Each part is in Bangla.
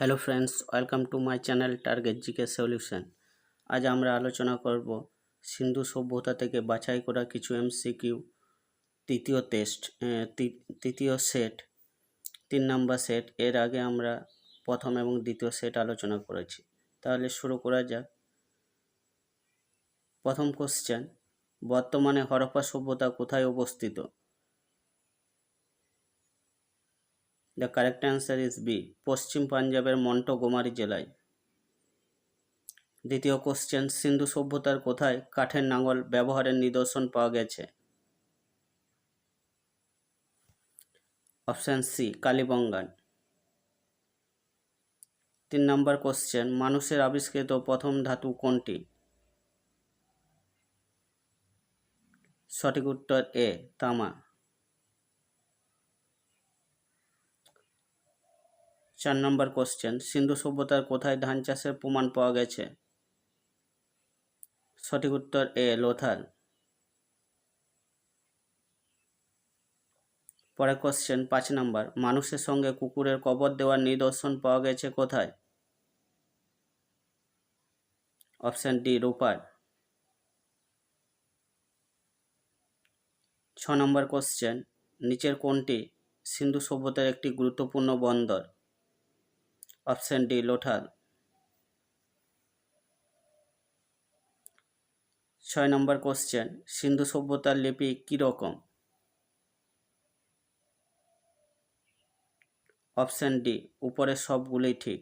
Hello friends, welcome to my channel target GK solution. আজ আমরা আলোচনা করব সিন্ধু সভ্যতা থেকে বাছাই করা কিছু এমসিকিউ, তৃতীয় টেস্ট তৃতীয় সেট, তিন নাম্বার সেট, এর আগে আমরা প্রথম এবং দ্বিতীয় সেট আলোচনা করেছি। তাহলে শুরু করা যাক। প্রথম কোশ্চেন বর্তমানে হরপ্পা সভ্যতা কোথায় অবস্থিত? The correct answer is B পশ্চিম পাঞ্জাবের মন্টগোমারি জেলায়। দ্বিতীয় কোশ্চেন সিন্ধু সভ্যতার কোথায় কাঠের নাঙল ব্যবহারের নিদর্শন পাওয়া গেছে? Option C Kalibangan. তিন নম্বর কোশ্চেন মানুষের আবিষ্কৃত প্রথম ধাতু কোনটি? সঠিক উত্তর এ তামা। চার নম্বর কোশ্চেন সিন্ধু সভ্যতার কোথায় ধান চাষের প্রমাণ পাওয়া গেছে? সঠিক উত্তর এ লোথাল। পরের কোশ্চেন পাঁচ নম্বর, মানুষের সঙ্গে কুকুরের কবর দেওয়ার নিদর্শন পাওয়া গেছে কোথায়? অপশান ডি রূপার। ছ নম্বর কোশ্চেন নিচের কোনটি সিন্ধু সভ্যতার একটি গুরুত্বপূর্ণ বন্দর? অপশান ডি লোঠাল ছয় নম্বর কোশ্চেন, সিন্ধু সভ্যতার লিপি কীরকম অপশান ডি, উপরের সবগুলোই ঠিক।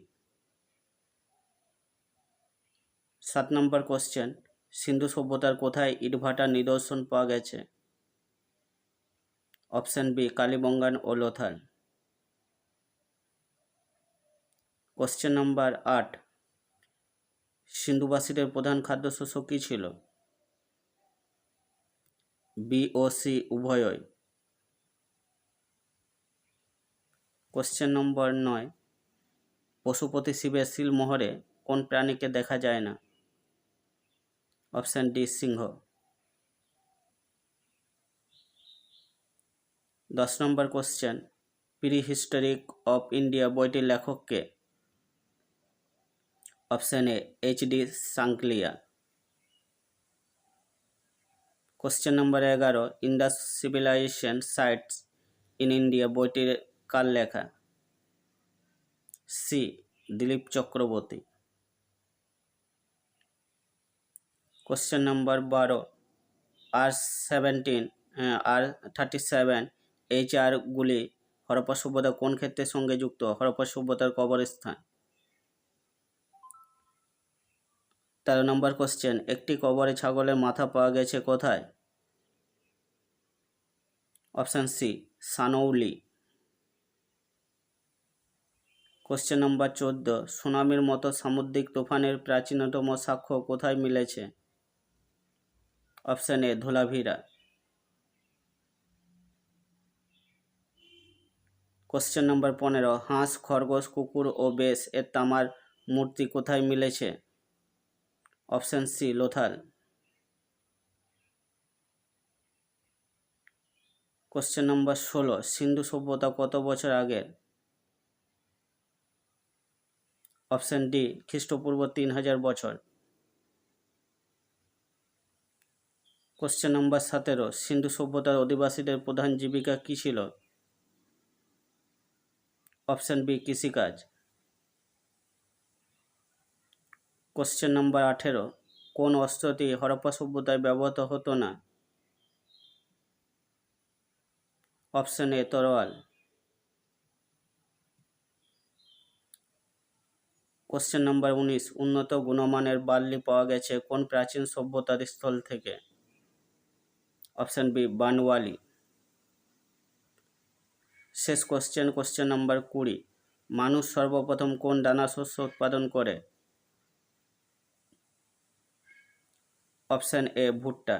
সাত নম্বর কোশ্চেন, সিন্ধু সভ্যতার কোথায় ইটভাটার নিদর্শন পাওয়া গেছে? অপশান বি, কালীবঙ্গান ও লোথাল। কোশ্চেন নাম্বার আট সিন্ধুবাসীদের প্রধান খাদ্যশস্য কী ছিল? বি ও সি উভয়ই। কোশ্চেন নম্বর নয়. পশুপতি শিবের শিলমোহরে কোন প্রাণীকে দেখা যায় না? অপশান ডি সিংহ। দশ নম্বর question pre historic of India বইটির লেখককে option A H D Sankalia. Question number এগারো Indus civilization sites in India বইটির কার লেখা? C Dilip Chakraborty. Question number বারো আর সেভেন্টিন আর থার্টি সেভেন এইচ আরগুলি হরপ্পা সভ্যতা কোন ক্ষেত্রের সঙ্গে যুক্ত? হরপ্পা সভ্যতার কবরস্থান। তেরো নম্বর কোশ্চেন একটি কবরে ছাগলের মাথা পাওয়া গেছে কোথায়? Option C Sanauli. Question number চোদ্দ, সুনামির মতো সামুদ্রিক তুফানের প্রাচীনতম সাক্ষ্য কোথায় মিলেছে? Option A Dholavira. Question number পনেরো, হাঁস, খরগোশ, কুকুর ও বেশ, এর তামার মূর্তি কোথায় মিলেছে? Option C Lothal question number ষোলো, সিন্ধু সভ্যতা কত বছর আগের? অপশান ডি, খ্রিস্টপূর্ব তিন হাজার বছর। কোশ্চেন নম্বর সতেরো, সিন্ধু সভ্যতার অধিবাসীদের প্রধান জীবিকা কী ছিল? অপশান বি, কৃষিকাজ। কোশ্চেন নম্বর আঠেরো। কোন অস্ত্রটি হরপ্পা সভ্যতায় ব্যবহৃত হতো না? অপশান এ তরোয়াল। কোশ্চেন নম্বর উনিশ। উন্নত গুণমানের বার্লি পাওয়া গেছে কোন প্রাচীন সভ্যতার স্থল থেকে? Option B Banawali. শেষ কোশ্চেন কোশ্চেন নম্বর কুড়ি। মানুষ সর্বপ্রথম কোন দানা শস্য উৎপাদন করে? অপশান এ ভুট্টা।